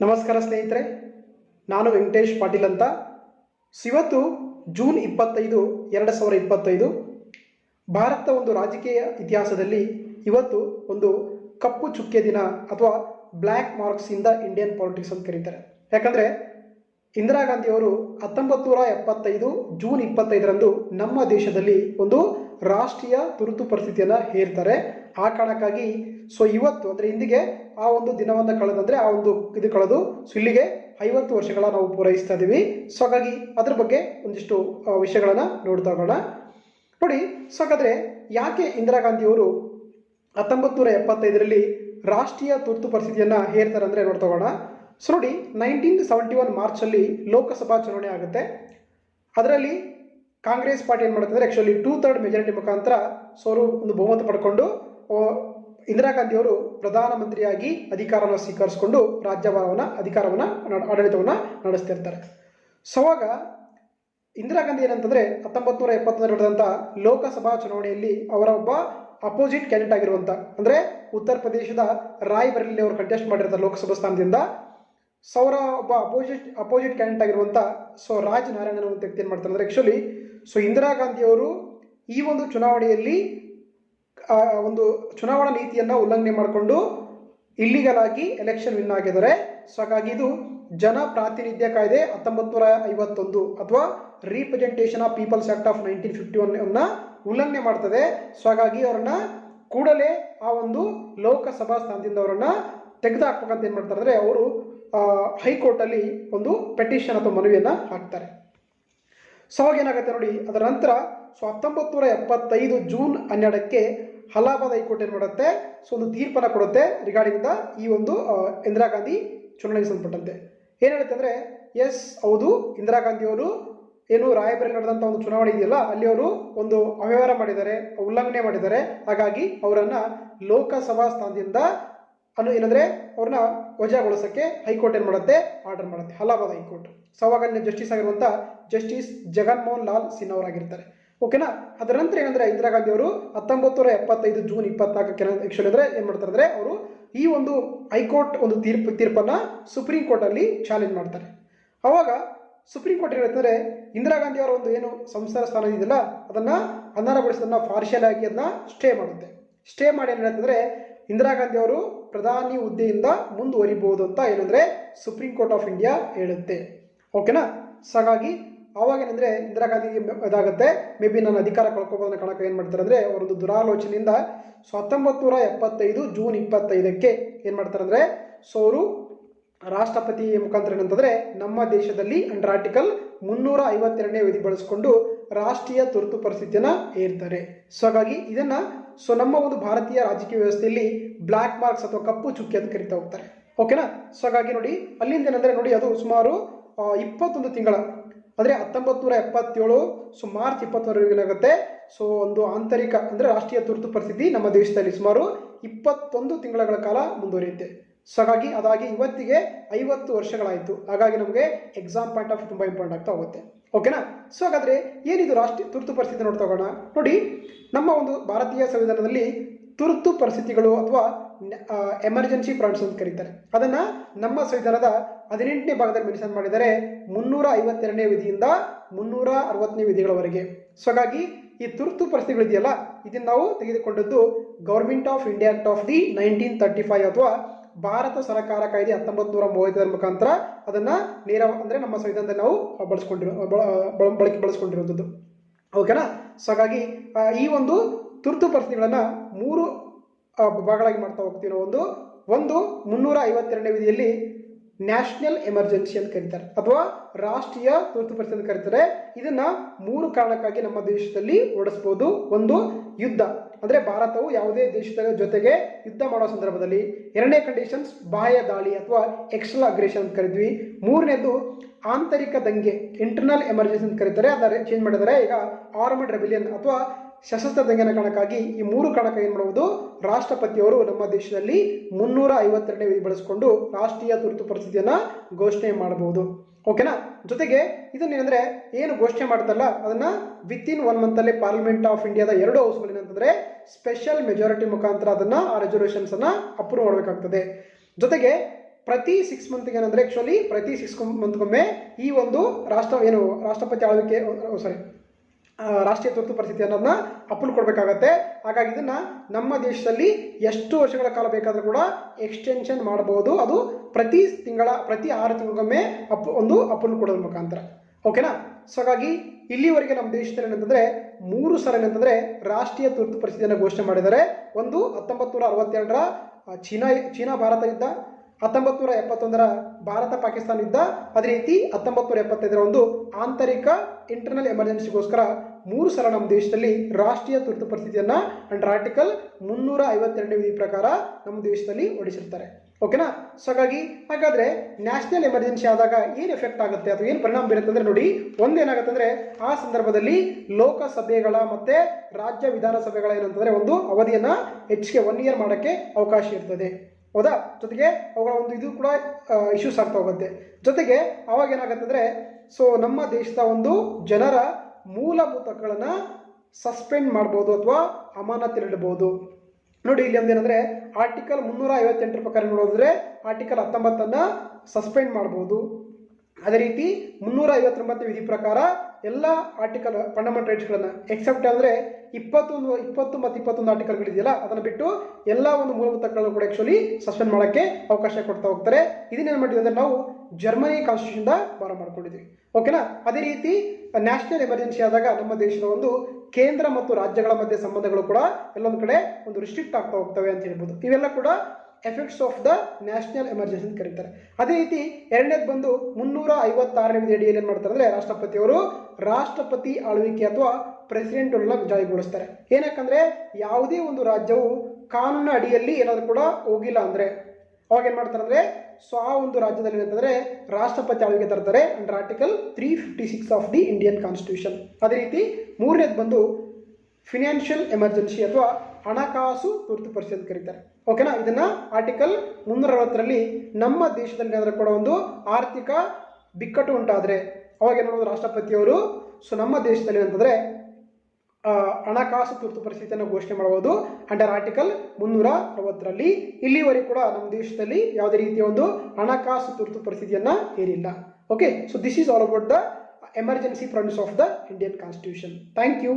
ನಮಸ್ಕಾರ ಸ್ನೇಹಿತರೆ, ನಾನು ವೆಂಕಟೇಶ್ ಪಾಟೀಲ್ ಅಂತ. ಇವತ್ತು ಜೂನ್ ಇಪ್ಪತ್ತೈದು, ಎರಡು ಸಾವಿರ ಇಪ್ಪತ್ತೈದು, ಭಾರತದ ಒಂದು ರಾಜಕೀಯ ಇತಿಹಾಸದಲ್ಲಿ ಇವತ್ತು ಒಂದು ಕಪ್ಪು ಚುಕ್ಕೆ ದಿನ ಅಥವಾ ಬ್ಲ್ಯಾಕ್ ಮಾರ್ಕ್ಸ್ ಇಂದ ಇಂಡಿಯನ್ ಪಾಲಿಟಿಕ್ಸ್ ಅಂತ ಕರೀತಾರೆ. ಯಾಕಂದರೆ ಇಂದಿರಾ ಗಾಂಧಿಯವರು ಹತ್ತೊಂಬತ್ತು ನೂರ ಎಪ್ಪತ್ತೈದು ಜೂನ್ ಇಪ್ಪತ್ತೈದರಂದು ನಮ್ಮ ದೇಶದಲ್ಲಿ ಒಂದು ರಾಷ್ಟ್ರೀಯ ತುರ್ತು ಪರಿಸ್ಥಿತಿಯನ್ನು ಹೇರ್ತಾರೆ. ಆ ಕಾರಣಕ್ಕಾಗಿ ಸೊ ಇವತ್ತು ಅಂದರೆ ಇಂದಿಗೆ ಆ ಒಂದು ದಿನವನ್ನು ಕಳೆದಂದರೆ ಆ ಒಂದು ಇದು ಕಳೆದು ಸೊ ಇಲ್ಲಿಗೆ ಐವತ್ತು ವರ್ಷಗಳ ನಾವು ಪೂರೈಸ್ತಾ ಇದ್ದೀವಿ ಸೊ ಹಾಗಾಗಿ ಅದ್ರ ಬಗ್ಗೆ ಒಂದಿಷ್ಟು ವಿಷಯಗಳನ್ನು ನೋಡ್ತಾ ಹೋಗೋಣ. ನೋಡಿ, ಸೊ ಹಾಗಾದರೆ ಯಾಕೆ ಇಂದಿರಾ ಗಾಂಧಿಯವರು ಹತ್ತೊಂಬತ್ತು ನೂರ ಎಪ್ಪತ್ತೈದರಲ್ಲಿ ರಾಷ್ಟ್ರೀಯ ತುರ್ತು ಪರಿಸ್ಥಿತಿಯನ್ನು ಹೇರ್ತಾರೆ ಅಂದರೆ ನೋಡ್ತಾ ಹೋಗೋಣ. ಸೊ ನೋಡಿ, ನೈನ್ಟೀನ್ ಸೆವೆಂಟಿ ಒನ್ ಮಾರ್ಚಲ್ಲಿ ಲೋಕಸಭಾ ಚುನಾವಣೆ ಆಗುತ್ತೆ. ಅದರಲ್ಲಿ ಕಾಂಗ್ರೆಸ್ ಪಾರ್ಟಿ ಏನು ಮಾಡುತ್ತೆ ಅಂದರೆ ಆ್ಯಕ್ಚುಲಿ ಟೂ ಥರ್ಡ್ ಮೆಜಾರಿಟಿ ಮುಖಾಂತರ ಸೋರು ಒಂದು ಬಹುಮತ ಪಡ್ಕೊಂಡು ಇಂದಿರಾ ಇಂದಿರಾ ಗಾಂಧಿಯವರು ಪ್ರಧಾನಮಂತ್ರಿಯಾಗಿ ಅಧಿಕಾರವನ್ನು ಸ್ವೀಕರಿಸಿಕೊಂಡು ರಾಜ್ಯಭಾರವನ್ನು ಅಧಿಕಾರವನ್ನು ಆಡಳಿತವನ್ನು ನಡೆಸ್ತಿರ್ತಾರೆ ಸೊ ಅವಾಗ ಇಂದಿರಾ ಗಾಂಧಿ ಏನಂತಂದರೆ ಹತ್ತೊಂಬತ್ತು ನೂರ ಎಪ್ಪತ್ತೊಂದರಲ್ಲಿ ನಡೆದಂಥ ಲೋಕಸಭಾ ಚುನಾವಣೆಯಲ್ಲಿ ಅವರ ಒಬ್ಬ ಅಪೋಸಿಟ್ ಕ್ಯಾಂಡಿಡೇಟ್ ಆಗಿರುವಂಥ ಅಂದರೆ ಉತ್ತರ ಪ್ರದೇಶದ ರಾಯ್ ಬರೇಲಿ ಅವರು ಕಂಟೆಸ್ಟ್ ಮಾಡಿರ್ತಾರೆ ಲೋಕಸಭಾ ಸ್ಥಾನದಿಂದ. ಸೌರ ಒಬ್ಬ ಅಪೋಸಿಟ್ ಅಪೋಸಿಟ್ ಕ್ಯಾಂಡಿಡೇಟ್ ಆಗಿರುವಂಥ ಸೊ ರಾಜ್ ನಾರಾಯಣನ್ ಅನ್ನುವಂಥ ವ್ಯಕ್ತಿ ಏನು ಮಾಡ್ತಾರೆ ಅಂದರೆ ಆ್ಯಕ್ಚುಲಿ ಸೊ ಇಂದಿರಾ ಗಾಂಧಿಯವರು ಈ ಒಂದು ಚುನಾವಣೆಯಲ್ಲಿ ಒಂದು ಚುನಾವಣಾ ನೀತಿಯನ್ನು ಉಲ್ಲಂಘನೆ ಮಾಡಿಕೊಂಡು ಇಲ್ಲಿಗಲ್ ಆಗಿ ಎಲೆಕ್ಷನ್ ವಿನ್ ಆಗಿದ್ದಾರೆ. ಸೊ ಹಾಗಾಗಿ ಇದು ಜನ ಪ್ರಾತಿನಿಧ್ಯ ಕಾಯ್ದೆ ಹತ್ತೊಂಬತ್ತು ನೂರ ಐವತ್ತೊಂದು ಅಥವಾ representation of peoples act of nineteen fifty one ಉಲ್ಲಂಘನೆ ಮಾಡ್ತದೆ. ಸೊ ಹಾಗಾಗಿ ಅವರನ್ನ ಕೂಡಲೇ ಆ ಒಂದು ಲೋಕಸಭಾ ಸ್ಥಾನದಿಂದ ಅವರನ್ನ ತೆಗೆದುಹಾಕ್ಬೇಕಂತ ಏನು ಮಾಡ್ತಾರೆ ಅಂದರೆ, ಅವರು ಹೈಕೋರ್ಟಲ್ಲಿ ಒಂದು ಪೆಟಿಷನ್ ಅಥವಾ ಮನವಿಯನ್ನು ಹಾಕ್ತಾರೆ. ಸೊ ಏನಾಗುತ್ತೆ ನೋಡಿ ಅದರ ನಂತರ ಸೊ ಹತ್ತೊಂಬತ್ತು ನೂರ ಎಪ್ಪತ್ತೈದು ಜೂನ್ ಹನ್ನೆರಡಕ್ಕೆ ಅಲಹಾಬಾದ್ ಹೈಕೋರ್ಟ್ ಏನು ಮಾಡುತ್ತೆ? ಸೊ, ಒಂದು ತೀರ್ಪನ್ನು ಕೊಡುತ್ತೆ ರಿಗಾರ್ಡಿಂಗ್ ದ ಈ ಒಂದು ಇಂದಿರಾ ಗಾಂಧಿ ಚುನಾವಣೆಗೆ ಸಂಬಂಧಪಟ್ಟಂತೆ. ಏನು ಹೇಳುತ್ತೆ ಅಂದರೆ ಎಸ್ ಹೌದು, ಇಂದಿರಾ ಗಾಂಧಿಯವರು ಏನು ರಾಯಬರೇಲಿ ನಡೆದಂಥ ಒಂದು ಚುನಾವಣೆ ಇದೆಯಲ್ಲ, ಅಲ್ಲಿ ಅವರು ಒಂದು ಅವ್ಯವಹಾರ ಮಾಡಿದ್ದಾರೆ, ಉಲ್ಲಂಘನೆ ಮಾಡಿದ್ದಾರೆ. ಹಾಗಾಗಿ ಅವರನ್ನು ಲೋಕಸಭಾ ಸ್ಥಾನದಿಂದ ಅನ್ನು ಏನಂದ್ರೆ ಅವ್ರನ್ನ ವಜಾಗೊಳಿಸೋಕ್ಕೆ ಹೈಕೋರ್ಟ್ ಏನು ಮಾಡುತ್ತೆ? ಆರ್ಡರ್ ಮಾಡುತ್ತೆ. Allahabad high court. ಸವಾಗನ್ಯ ಜಸ್ಟಿಸ್ ಆಗಿರುವಂಥ ಜಸ್ಟಿಸ್ ಜಗನ್ಮೋಹನ್ ಲಾಲ್ ಸಿನ್ ಅವರಾಗಿರ್ತಾರೆ. ಓಕೆನಾ ಅದರ ನಂತರ ಏನಂದ್ರೆ ಇಂದಿರಾ ಗಾಂಧಿ ಅವರು ಹತ್ತೊಂಬತ್ತು ನೂರ ಎಪ್ಪತ್ತೈದು ಜೂನ್ ಇಪ್ಪತ್ನಾಲ್ಕಕ್ಕೆ ಆ್ಯಕ್ಚುಲಿ ಅಂದರೆ ಏನು ಮಾಡ್ತಾರೆ ಅಂದರೆ ಅವರು ಈ ಒಂದು ಹೈಕೋರ್ಟ್ ಒಂದು ತೀರ್ಪು, ತೀರ್ಪನ್ನು ಸುಪ್ರೀಂ ಕೋರ್ಟಲ್ಲಿ ಚಾಲೆಂಜ್ ಮಾಡ್ತಾರೆ. ಅವಾಗ ಸುಪ್ರೀಂ ಕೋರ್ಟ್ ಹೇಳ್ತಾರೆ ಇಂದಿರಾ ಗಾಂಧಿ ಅವರ ಒಂದು ಏನು ಸಂಸಾರ ಸ್ಥಾನ ಇದೆಯಲ್ಲ ಅದನ್ನ ಅನರ್ಹಗೊಳಿಸೋದನ್ನ ಪಾರ್ಷಿಯಲ್ ಆಗಿ ಅದನ್ನ ಸ್ಟೇ ಮಾಡುತ್ತೆ. ಸ್ಟೇ ಮಾಡಿ ಏನು ಹೇಳ್ತಂದರೆ ಇಂದಿರಾ ಗಾಂಧಿ ಅವರು ಪ್ರಧಾನಿ ಹುದ್ದೆಯಿಂದ ಮುಂದುವರಿಬಹುದು ಅಂತ ಏನಂದ್ರೆ ಸುಪ್ರೀಂ ಕೋರ್ಟ್ ಆಫ್ ಇಂಡಿಯಾ ಹೇಳುತ್ತೆ. ಓಕೆನಾ ಸೊ ಹಾಗಾಗಿ ಅವಾಗ ಏನಂದ್ರೆ ಇಂದಿರಾ ಗಾಂಧಿಗೆ ಇದಾಗುತ್ತೆ. ಮೇ ಬಿ ನಾನು ಅಧಿಕಾರ ಕಳ್ಕೊಬೋದನ್ನ ಕಾಣಕ್ಕೆ ಏನು ಮಾಡ್ತಾರೆ ಅಂದ್ರೆ ಅವರೊಂದು ದುರಾಲೋಚನೆಯಿಂದ ಸೊ ನೂರ ಎಪ್ಪತ್ತೈದು, ಜೂನ್ ಇಪ್ಪತ್ತೈದಕ್ಕೆ ಏನು ಮಾಡ್ತಾರೆ ಅಂದ್ರೆ ಸೊ ಅವರು ರಾಷ್ಟ್ರಪತಿ ಮುಖಾಂತರ ಏನಂತಂದ್ರೆ ನಮ್ಮ ದೇಶದಲ್ಲಿ ಅಂಡರ್ ಆರ್ಟಿಕಲ್ ಮುನ್ನೂರ ಐವತ್ತೆರಡನೇ ವಿಧಿ ಬಳಸಿಕೊಂಡು ರಾಷ್ಟ್ರೀಯ ತುರ್ತು ಪರಿಸ್ಥಿತಿಯನ್ನ ಏರ್ತಾರೆ. ಸೊ ಹಾಗಾಗಿ ಇದನ್ನ ಸೊ ನಮ್ಮ ಒಂದು ಭಾರತೀಯ ರಾಜಕೀಯ ವ್ಯವಸ್ಥೆಯಲ್ಲಿ ಬ್ಲ್ಯಾಕ್ ಮಾರ್ಕ್ಸ್ ಅಥವಾ ಕಪ್ಪು ಚುಕ್ಕಿ ಅಂತ ಕರಿತಾ ಹೋಗ್ತಾರೆ. ಓಕೆನಾ ಸೊ ಹಾಗಾಗಿ ನೋಡಿ ಅಲ್ಲಿಂದ ಏನಂದ್ರೆ ನೋಡಿ, ಅದು ಸುಮಾರು ಇಪ್ಪತ್ತೊಂದು ತಿಂಗಳ, ಅಂದ್ರೆ ಹತ್ತೊಂಬತ್ತು ನೂರ ಎಪ್ಪತ್ತೇಳು ಸೊ ಮಾರ್ಚ್ ಇಪ್ಪತ್ತವರೆಗೂ ಏನಾಗುತ್ತೆ? ಸೊ ಒಂದು ಆಂತರಿಕ, ಅಂದ್ರೆ ರಾಷ್ಟ್ರೀಯ ತುರ್ತು ಪರಿಸ್ಥಿತಿ ನಮ್ಮ ದೇಶದಲ್ಲಿ ಸುಮಾರು ಇಪ್ಪತ್ತೊಂದು ತಿಂಗಳ ಕಾಲ ಮುಂದುವರಿಯುತ್ತೆ. ಸೊ ಹಾಗಾಗಿ ಅದಾಗಿ ಇವತ್ತಿಗೆ ಐವತ್ತು ವರ್ಷಗಳಾಯಿತು. ಹಾಗಾಗಿ ನಮಗೆ ಎಕ್ಸಾಮ್ ಪಾಯಿಂಟ್ ಆಫ್ ತುಂಬ ಇಂಪಾರ್ಟೆಂಟ್ ಆಗ್ತಾ ಹೋಗುತ್ತೆ. ಓಕೆನಾ? ಸೊ ಹಾಗಾದರೆ ಏನಿದು ರಾಷ್ಟ್ರೀಯ ತುರ್ತು ಪರಿಸ್ಥಿತಿ ನೋಡ್ತಾ ಹೋಗೋಣ ನೋಡಿ, ನಮ್ಮ ಒಂದು ಭಾರತೀಯ ಸಂವಿಧಾನದಲ್ಲಿ ತುರ್ತು ಪರಿಸ್ಥಿತಿಗಳು ಅಥವಾ ಎಮರ್ಜೆನ್ಸಿ ಪ್ರಾಂಟ್ಸ್ ಅಂತ ಕರೀತಾರೆ. ಅದನ್ನು ನಮ್ಮ ಸಂವಿಧಾನದ ಹದಿನೆಂಟನೇ ಭಾಗದಲ್ಲಿ ಮೆನ್ಷನ್ ಮಾಡಿದರೆ ಮುನ್ನೂರ ಐವತ್ತೆರಡನೇ ವಿಧಿಯಿಂದ ಮುನ್ನೂರ ಅರವತ್ತನೇ ವಿಧಿಗಳವರೆಗೆ. ಸೊ ಹಾಗಾಗಿ ಈ ತುರ್ತು ಪರಿಸ್ಥಿತಿಗಳಿದೆಯಲ್ಲ ಇದನ್ನು ನಾವು ತೆಗೆದುಕೊಂಡದ್ದು government of India act of the nineteen thirty five ಅಥವಾ ಭಾರತ ಸರ್ಕಾರ ಕಾಯ್ದೆ ಹತ್ತೊಂಬತ್ತು ನೂರ ಮೂವತ್ತೈದರ ಮುಖಾಂತರ ಅದನ್ನ ನೇರ ಅಂದ್ರೆ ನಮ್ಮ ಸಂವಿಧಾನದಲ್ಲಿ ನಾವು ಬಳಸ್ಕೊಂಡಿರೋ, ಬಳ- ಬಳ- ಬಳಕೆ ಬಳಸ್ಕೊಂಡಿರುವಂಥದ್ದು ಓಕೆನಾ ಸೊ ಹಾಗಾಗಿ ಈ ಒಂದು ತುರ್ತು ಪರಿಸ್ಥಿತಿಗಳನ್ನು ಮೂರು ಭಾಗಗಳಾಗಿ ಮಾಡ್ತಾ ಹೋಗ್ತೀವಿ ಒಂದು ಒಂದು ಮುನ್ನೂರ ಐವತ್ತೆರಡನೇ ವಿಧಿಯಲ್ಲಿ ನ್ಯಾಷನಲ್ ಎಮರ್ಜೆನ್ಸಿ ಅಂತ ಕರೀತಾರೆ. ಅಥವಾ ರಾಷ್ಟ್ರೀಯ ತುರ್ತು ಪರಿಸ್ಥಿತಿ ಅಂತ ಕರೀತಾರೆ. ಇದನ್ನ ಮೂರು ಕಾರಣಕ್ಕಾಗಿ ನಮ್ಮ ದೇಶದಲ್ಲಿ ಓಡಿಸ್ಬೋದು. ಒಂದು ಯುದ್ಧ. ಅಂದ್ರೆ ಭಾರತವು ಯಾವುದೇ ದೇಶದ ಜೊತೆಗೆ ಯುದ್ಧ ಮಾಡೋ ಸಂದರ್ಭದಲ್ಲಿ ಎರಡನೇ ಕಂಡೀಷನ್ಸ್ ಬಾಹ್ಯ ದಾಳಿ ಅಥವಾ ಎಕ್ಸ್ಟರ್ನಲ್ ಅಗ್ರೇಷನ್ ಅಂತ ಕರಿದ್ವಿ. ಮೂರನೇದು ಆಂತರಿಕ ದಂಗೆ ಇಂಟರ್ನಲ್ ಎಮರ್ಜೆನ್ಸಿ ಅಂತ ಕರೀತಾರೆ. ಅದನ್ನ ಚೇಂಜ್ ಮಾಡಿದರೆ ಈಗ ಆರ್ಮಡ್ ರೆಬಿಲಿಯನ್ ಅಥವಾ ಸಶಸ್ತ್ರ ದಂಗೆನ ಕಾರಣಕ್ಕಾಗಿ ಈ ಮೂರು ಕಾರಣಕ್ಕೆ ಏನು ಮಾಡುವುದು ರಾಷ್ಟ್ರಪತಿಯವರು ನಮ್ಮ ದೇಶದಲ್ಲಿ ಮುನ್ನೂರ ಐವತ್ತೆರಡನೇ ವಿಧಿ ಬಳಸಿಕೊಂಡು ರಾಷ್ಟ್ರೀಯ ತುರ್ತು ಪರಿಸ್ಥಿತಿಯನ್ನ ಘೋಷಣೆ ಮಾಡಬಹುದು ಓಕೆನಾ ಜೊತೆಗೆ ಇದನ್ನೇನಂದ್ರೆ ಏನು ಘೋಷಣೆ ಮಾಡ್ತಲ್ಲ ಅದನ್ನ ವಿತ್ ಇನ್ ಒನ್ ಮಂತ್ ಅಲ್ಲಿ ಪಾರ್ಲಿಮೆಂಟ್ ಆಫ್ ಇಂಡಿಯಾದ ಎರಡು ಹೌಸ್ಗಳು ಏನಂತಂದ್ರೆ ಸ್ಪೆಷಲ್ ಮೆಜಾರಿಟಿ ಮುಖಾಂತರ ಅದನ್ನ ಆ ರೆಸೊಲ್ಯೂಷನ್ಸ್ ಅನ್ನ ಅಪ್ರೂವ್ ಮಾಡಬೇಕಾಗ್ತದೆ. ಜೊತೆಗೆ ಪ್ರತಿ ಸಿಕ್ಸ್ ಮಂತ್ಗೆ ಏನಂದ್ರೆ ಆಕ್ಚುಲಿ ಪ್ರತಿ ಸಿಕ್ಸ್ ಮಂತ್ಗೊಮ್ಮೆ ಈ ಒಂದು ರಾಷ್ಟ್ರ ಏನು, ರಾಷ್ಟ್ರಪತಿ ಆಳ್ವಿಕೆ ಸಾರಿ ರಾಷ್ಟ್ರೀಯ ತುರ್ತು ಪರಿಸ್ಥಿತಿ ಅನ್ನೋದನ್ನ ಅಪ್ರೂವ್ ಕೊಡಬೇಕಾಗತ್ತೆ. ಹಾಗಾಗಿ ಇದನ್ನ ನಮ್ಮ ದೇಶದಲ್ಲಿ ಎಷ್ಟು ವರ್ಷಗಳ ಕಾಲ ಬೇಕಾದರೂ ಕೂಡ ಎಕ್ಸ್ಟೆನ್ಷನ್ ಮಾಡಬಹುದು ಅದು ಪ್ರತಿ ತಿಂಗಳ, ಪ್ರತಿ ಆರು ತಿಂಗಳಿಗೊಮ್ಮೆ ಅಪ್, ಒಂದು ಅಪ್ರೂವ್ ಕೊಡೋದ್ರ ಮುಖಾಂತರ. ಓಕೆನಾ? ಸೊ ಹಾಗಾಗಿ ಇಲ್ಲಿವರೆಗೆ ನಮ್ಮ ದೇಶದಲ್ಲಿ ಏನಂತಂದ್ರೆ ಮೂರು ಸಲ ಏನಂತಂದ್ರೆ ರಾಷ್ಟ್ರೀಯ ತುರ್ತು ಪರಿಸ್ಥಿತಿಯನ್ನು ಘೋಷಣೆ ಮಾಡಿದ್ದಾರೆ. ಒಂದು ಹತ್ತೊಂಬತ್ತು ನೂರ ಅರವತ್ತೆರಡರ ಚೀನಾ ಚೀನಾ ಭಾರತ ಯುದ್ಧ ಹತ್ತೊಂಬತ್ತು ನೂರ ಎಪ್ಪತ್ತೊಂದರ ಭಾರತ ಪಾಕಿಸ್ತಾನ ಯುದ್ಧ, ಅದೇ ರೀತಿ ಹತ್ತೊಂಬತ್ತು ನೂರ ಎಪ್ಪತ್ತೈದರ ಒಂದು ಆಂತರಿಕ ಇಂಟರ್ನಲ್ ಎಮರ್ಜೆನ್ಸಿಗೋಸ್ಕರ ಮೂರು ಸಲ ನಮ್ಮ ದೇಶದಲ್ಲಿ ರಾಷ್ಟ್ರೀಯ ತುರ್ತು ಪರಿಸ್ಥಿತಿಯನ್ನ ಅಂಡರ್ ಆರ್ಟಿಕಲ್ ಮುನ್ನೂರ ಐವತ್ತೆರಡನೇ ವಿಧಿ ಪ್ರಕಾರ ನಮ್ಮ ದೇಶದಲ್ಲಿ ಹೊಡಿಸಿರ್ತಾರೆ ಓಕೆನಾ ಸೊ ಹಾಗಾಗಿ ಹಾಗಾದ್ರೆ ನ್ಯಾಷನಲ್ ಎಮರ್ಜೆನ್ಸಿ ಆದಾಗ ಏನು ಎಫೆಕ್ಟ್ ಆಗುತ್ತೆ? ಅಥವಾ ಏನು ಪರಿಣಾಮ ಬೀರುತ್ತೆ ಅಂದ್ರೆ ನೋಡಿ ಒಂದೇನಾಗುತ್ತೆ ಅಂದ್ರೆ ಆ ಸಂದರ್ಭದಲ್ಲಿ ಲೋಕಸಭೆಗಳ ಮತ್ತೆ ರಾಜ್ಯ ವಿಧಾನಸಭೆಗಳ ಏನಂತಂದ್ರೆ ಒಂದು ಅವಧಿಯನ್ನ ಹೆಚ್ಚಿಗೆ ಒನ್ ಇಯರ್ ಮಾಡೋಕ್ಕೆ ಅವಕಾಶ ಇರ್ತದೆ. ಹೌದಾ? ಜೊತೆಗೆ ಅವುಗಳ ಒಂದು ಇದು ಕೂಡ ಇಶ್ಯೂಸ್ ಆಗ್ತಾ ಹೋಗುತ್ತೆ. ಜೊತೆಗೆ ಅವಾಗ ಏನಾಗುತ್ತೆ ಅಂದ್ರೆ ಸೊ ನಮ್ಮ ದೇಶದ ಒಂದು ಜನರ ಮೂಲಭೂತ ಹಕ್ಕುಗಳನ್ನ ಸಸ್ಪೆಂಡ್ ಮಾಡ್ಬೋದು ಅಥವಾ ಅಮಾನತಿಲಿಡಬಹುದು ನೋಡಿ, ಇಲ್ಲಿ ಒಂದೇನಂದ್ರೆ, ಆರ್ಟಿಕಲ್ ಮುನ್ನೂರ ಐವತ್ತೆಂಟರ ಪ್ರಕಾರ ನೋಡಿದ್ರೆ ಆರ್ಟಿಕಲ್ ಹತ್ತೊಂಬತ್ತನ್ನು ಸಸ್ಪೆಂಡ್ ಮಾಡ್ಬೋದು. ಅದೇ ರೀತಿ ಮುನ್ನೂರ ಐವತ್ತೊಂಬತ್ತು ವಿಧಿ ಪ್ರಕಾರ ಎಲ್ಲ ಆರ್ಟಿಕಲ್ ಫಂಡಮೆಂಟಲ್ ರೈಟ್ಸ್ಗಳನ್ನು ಎಕ್ಸೆಪ್ಟ್ ಅಂದರೆ ಇಪ್ಪತ್ತೊಂದು, ಇಪ್ಪತ್ತು ಮತ್ತು ಇಪ್ಪತ್ತೊಂದು ಆರ್ಟಿಕಲ್ಗಳಿದೆಯಲ್ಲ ಅದನ್ನು ಬಿಟ್ಟು ಎಲ್ಲ ಒಂದು ಮೂಲಭೂತ ಹಕ್ಕುಗಳನ್ನು ಕೂಡ ಆ್ಯಕ್ಚುಲಿ ಸಸ್ಪೆಂಡ್ ಮಾಡೋಕ್ಕೆ ಅವಕಾಶ ಕೊಡ್ತಾ ಹೋಗ್ತಾರೆ. ಇದನ್ನೇನು ಮಾಡಿದ್ವಿ ಅಂದರೆ ನಾವು ಜರ್ಮನಿ ಕಾನ್ಸ್ಟಿಟ್ಯೂಷನ್ದ ಬಾರ ಮಾಡ್ಕೊಂಡಿದ್ವಿ. ಓಕೆನಾ ಅದೇ ರೀತಿ ನ್ಯಾಷನಲ್ ಎಮರ್ಜೆನ್ಸಿ ಆದಾಗ ನಮ್ಮ ದೇಶದ ಒಂದು ಕೇಂದ್ರ ಮತ್ತು ರಾಜ್ಯಗಳ ಮಧ್ಯೆ ಸಂಬಂಧಗಳು ಕೂಡ ಎಲ್ಲೊಂದು ಕಡೆ ಒಂದು ರಿಸ್ಟ್ರಿಕ್ಟ್ ಆಗ್ತಾ ಹೋಗ್ತವೆ ಅಂತ ಹೇಳ್ಬೋದು. ಇವೆಲ್ಲ ಕೂಡ effects of the national emergency ಅಂತ ಕರೀತಾರೆ. ಅದೇ ರೀತಿ ಎರಡನೇದು ಬಂದು ಮುನ್ನೂರ ಐವತ್ತಾರನೇ ಅಡಿಯಲ್ಲಿ ಏನು ಮಾಡ್ತಾರೆ. ಅಂದರೆ ರಾಷ್ಟ್ರಪತಿಯವರು ರಾಷ್ಟ್ರಪತಿ ಆಳ್ವಿಕೆ ಅಥವಾ ಪ್ರೆಸಿಡೆಂಟ್ಗಳನ್ನ ಜಾರಿಗೊಳಿಸ್ತಾರೆ. ಏನಕ್ಕಂದ್ರೆ ಯಾವುದೇ ಒಂದು ರಾಜ್ಯವು ಕಾನೂನಿನ ಅಡಿಯಲ್ಲಿ ಏನಾದರೂ ಕೂಡ ಹೋಗಿಲ್ಲ ಅಂದರೆ ಅವಾಗ ಏನು ಮಾಡ್ತಾರೆ ಅಂದರೆ ಸೊ ಆ ಒಂದು ರಾಜ್ಯದಲ್ಲಿ ಏನಂತಂದರೆ ರಾಷ್ಟ್ರಪತಿ ಆಳ್ವಿಕೆ ತರ್ತಾರೆ under article three fifty six of the Indian constitution ಅದೇ ರೀತಿ ಮೂರನೇದು ಬಂದು ಫಿನಾನ್ಷಿಯಲ್ ಎಮರ್ಜೆನ್ಸಿ ಅಥವಾ ಹಣಕಾಸು ತುರ್ತು ಪರಿಸ್ಥಿತಿ ಅಂತ ಕರೀತಾರೆ ಓಕೆನಾ ಇದನ್ನ ಆರ್ಟಿಕಲ್ ಮುನ್ನೂರ ಅರವತ್ತರಲ್ಲಿ ನಮ್ಮ ದೇಶದಲ್ಲಿ ಅಂದರೆ ಕೂಡ ಒಂದು ಆರ್ಥಿಕ ಬಿಕ್ಕಟ್ಟು ಉಂಟಾದರೆ, ಅವಾಗ ಏನು ಮಾಡೋದು ರಾಷ್ಟ್ರಪತಿಯವರು ಸೊ ನಮ್ಮ ದೇಶದಲ್ಲಿ ಅಂತಂದರೆ ಹಣಕಾಸು ತುರ್ತು ಪರಿಸ್ಥಿತಿಯನ್ನು ಘೋಷಣೆ ಮಾಡಬಹುದು ಅಂಡರ್ ಆರ್ಟಿಕಲ್ ಮುನ್ನೂರ ಅರವತ್ತರಲ್ಲಿ ಇಲ್ಲಿವರೆಗೂ ಕೂಡ ನಮ್ಮ ದೇಶದಲ್ಲಿ ಯಾವುದೇ ರೀತಿಯ ಒಂದು ಹಣಕಾಸು ತುರ್ತು ಪರಿಸ್ಥಿತಿಯನ್ನ ಏರಿಲ್ಲ okay so this is all about the emergency province of the Indian constitution thank you